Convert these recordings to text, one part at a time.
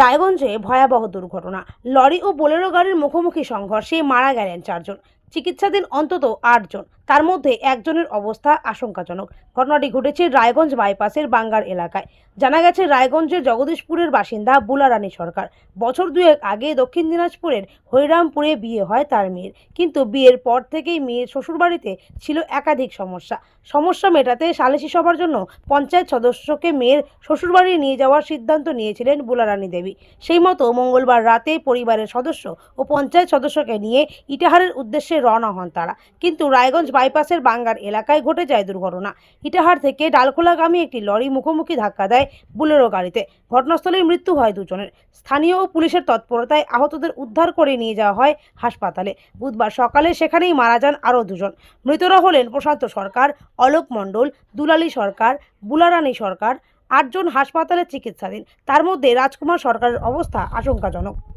রায়গঞ্জে ভয়াবহ দুর্ঘটনা। লরি ও বোলেরো গাড়ির মুখোমুখি সংঘর্ষে মারা গেলেন চারজন। চিকিৎসাধীন অন্তত আটজন। তার মধ্যে একজনের অবস্থা আশঙ্কাজনক। ঘটনাটি ঘটেছে রায়গঞ্জ বাইপাসের বাঙ্গার এলাকায়। জানা গেছে, রায়গঞ্জের জগদীশপুরের বাসিন্দা বুলারানী সরকার। বছর দুয়েক আগে দক্ষিণ দিনাজপুরের হরিরামপুরে বিয়ে হয় তার মেয়ের। কিন্তু বিয়ের পর থেকেই মেয়ের শ্বশুরবাড়িতে ছিল একাধিক সমস্যা। সমস্যা মেটাতে সালিশি সভার জন্য পঞ্চায়েত সদস্যকে মেয়ের শ্বশুরবাড়ি নিয়ে যাওয়ার সিদ্ধান্ত নিয়েছিলেন বুলারানী দেবী। সেই মতো মঙ্গলবার রাতে পরিবারের সদস্য ও পঞ্চায়েত সদস্যকে নিয়ে ইটাহারের উদ্দেশ্যে রওনা হন তারা। কিন্তু রায়গঞ্জ বাইপাসের বাঙ্গার এলাকায় ঘটে যায় দুর্ঘটনা। ইটাহার থেকে ডালখোলাগামী একটি লরি মুখোমুখি ধাক্কা দেয় বুলেরো গাড়িতে। ঘটনাস্থলেই মৃত্যু হয় দুজনের। স্থানীয় পুলিশের তৎপরতায় আহতদের উদ্ধার করে নিয়ে যাওয়া হয় হাসপাতালে। বুধবার সকালে সেখানেই মারা যান আরও দুজন। মৃতরা হলেন প্রশান্ত সরকার, অলোক মণ্ডল, দুলালী সরকার, বুলারানী সরকার, আটজন হাসপাতালে চিকিৎসাধীন। তার মধ্যে রাজকুমার সরকারের অবস্থা আশঙ্কাজনক।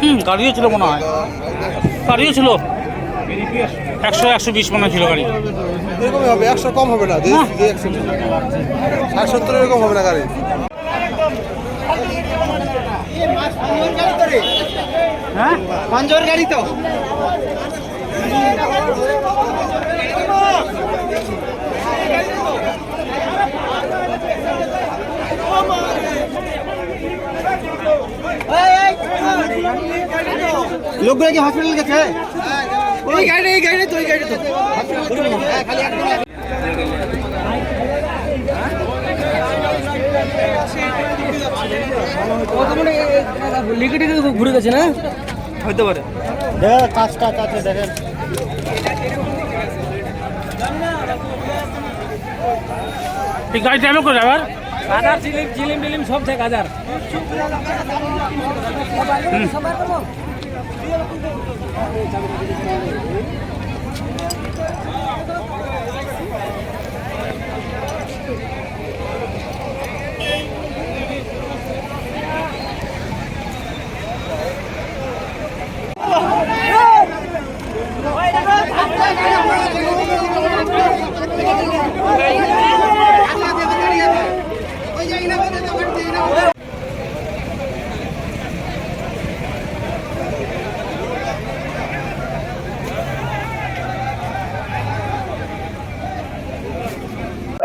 হুম গাড়িও ছিল মনে হয়। গাড়িও ছিল। একশো একশো বিশ মনে ছিল গাড়ি। এরকমই হবে একশো কম হবে না। একশো। ষাট সত্তর এরকম হবে না গাড়ি। হ্যাঁ? পঞ্জর গাড়ি তো। লোকগুলো কি হসপিটাল গেছে? ওই গাড়ি এই গাড়ি তো ওই গাড়ি তো। লিকেটে ঘুরে গেছে না? হতে পারে। দেখেন কাজটা কাছে দেখেন। এই গাড়ি টাইমে করে আবার? হাজার চিলিম চিলিম টিলিম সব থেকে হাজার।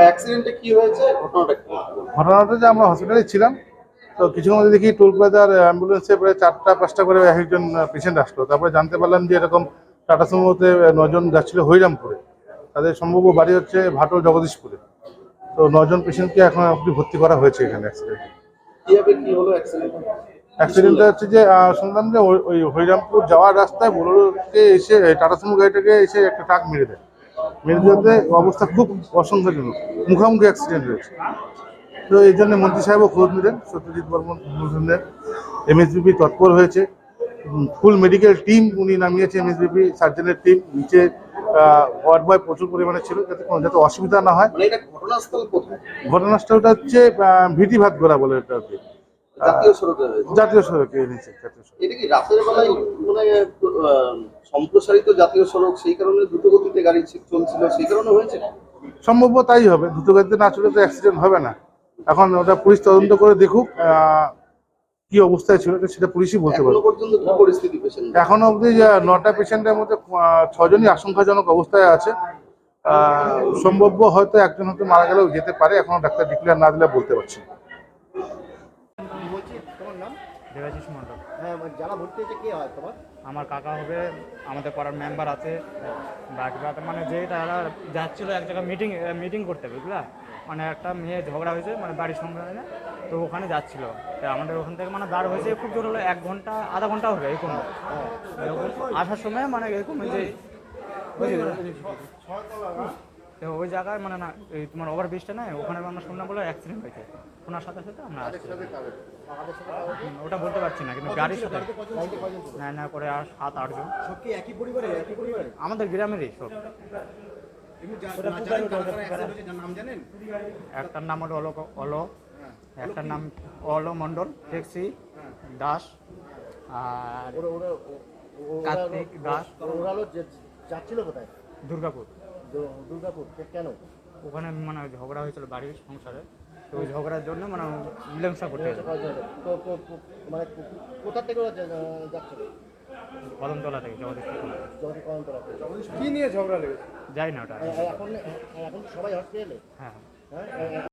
অ্যাক্সিডেন্টে কি হয়েছে? ঘটনাটা কি? ঘটনাটা যে আমরা হসপিটালে ছিলাম তো কিছুক্ষণ মধ্যে দেখি টোল প্লাজার অ্যাম্বুলেন্সে প্রায় চারটা পাঁচটা করে একজন পেশেন্ট আসলো। তারপরে জানতে পারলাম যে এরকম টাটা সুমোতে নজন যাচ্ছিল হরিরামপুরে। তাদের সম্ভব বাড়ি হচ্ছে ভাটল জগদীশপুরে। তো নজন পেশেন্টকে এখন অবধি ভর্তি করা হয়েছে এখানে অ্যাক্সিডেন্টে অ্যাক্সিডেন্টটা হচ্ছে যে শুনলাম যে ওই- হরিরামপুর যাওয়ার রাস্তায় বোলোরোকে এসে টাটা সুমো গাড়িটাকে এসে একটা ট্রাক মেরে দেয়। মেরে অবস্থা খুব অসংখ্যজনক মুখোমুখি অ্যাক্সিডেন্ট হয়েছে। তো এই জন্য মন্ত্রী সাহেবও খোঁজ নিলেন সত্যজিৎ বর্মন এমএসবিপি তৎপর হয়েছে। ফুল মেডিকেল টিম উনি নামিয়েছে এমএসবিপি সার্জনের টিম নিচে ওয়ার্ড বয় প্রচুর পরিমাণে ছিল যাতে কোনো যাতে অসুবিধা না হয়। মানে ঘটনাস্থল ঘটনাস্থলটা হচ্ছে ভিটি ভাত গোড়া বলে এটা। জাতীয় সড়কে জাতীয় সড়কে এনেছে জাতীয় সড়ক। এটা কি রাতের বেলায় মানে সম্প্রসারিত জাতীয় সড়ক সেই কারণে দ্রুত গতিতে গাড়ি চলছিল সেই কারণে হয়েছে? সম্ভব তাই হবে দ্রুতগতিতে না চলে তো অ্যাক্সিডেন্ট হবে না। এখন ওটা পুলিশ তদন্ত করে দেখুক কি অবস্থায় ছিল সেটা পুলিশই বলতে পারবে। এখনও অবধি নটা পেশেন্টের মধ্যে ছজনই আশঙ্কাজনক অবস্থায় আছে। আহ, সম্ভাব্য হয়তো একজন হয়তো মারা গেলেও যেতে পারে এখনও ডাক্তার ডিক্লেয়ার না দিলে বলতে পারছি না। দেবাশিস মণ্ডল। হ্যাঁ যারা ভর্তি হয়েছে কে হয় তোমার? আমার কাকা হবে আমাদের পাড়ার মেম্বার আছে। বাকি বাকি মানে যে তারা যাচ্ছিল এক জায়গায় মিটিং মিটিং করতে বুঝলা? মানে একটা মেয়ে ঝগড়া হয়েছে মানে বাড়ির সঙ্গে তো ওখানে যাচ্ছিল। তো আমাদের ওখান থেকে মানে দাঁড় হয়েছে খুব জোর হলো এক ঘণ্টা আধা ঘণ্টা হবে এরকম। এরকম আসার সময় মানে এরকম যে বুঝলি? তো ওই জায়গায় মানে না এই তোমার ওভার ব্রিজটা নেই ওখানে আমরা শুনলাম বলে অ্যাক্সিডেন্ট হয়েছে। শোনার সাথে সাথে আমরা ওটা বলতে পারছি না কিন্তু গাড়ির সাথে। না না করে আর সাত আটজন একই পরিবারে একই পরিবারে আমাদের গ্রামেরই সব। একটার নাম হলো অলোক অলো একটার নাম অলো মণ্ডল ট্যাক্সি দাস আর কার্তিক দাস। যাচ্ছিল কোথায়? দুর্গাপুর। দুর্গাপুর কেন? ওখানে মানে ঝগড়া হয়েছিল বাড়ির সংসারে। তো ওই ঝগড়ার জন্য মানে মীমাংসা করতে মানে কোথা থেকে যাচ্ছিল কদমতলা থেকে জগদীশ কদমতলা থেকে। কি নিয়ে ঝগড়া লেগেছে? যাই না ওটা। এখন এখন সবাই হসপিটালে? হ্যাঁ। হ্যাঁ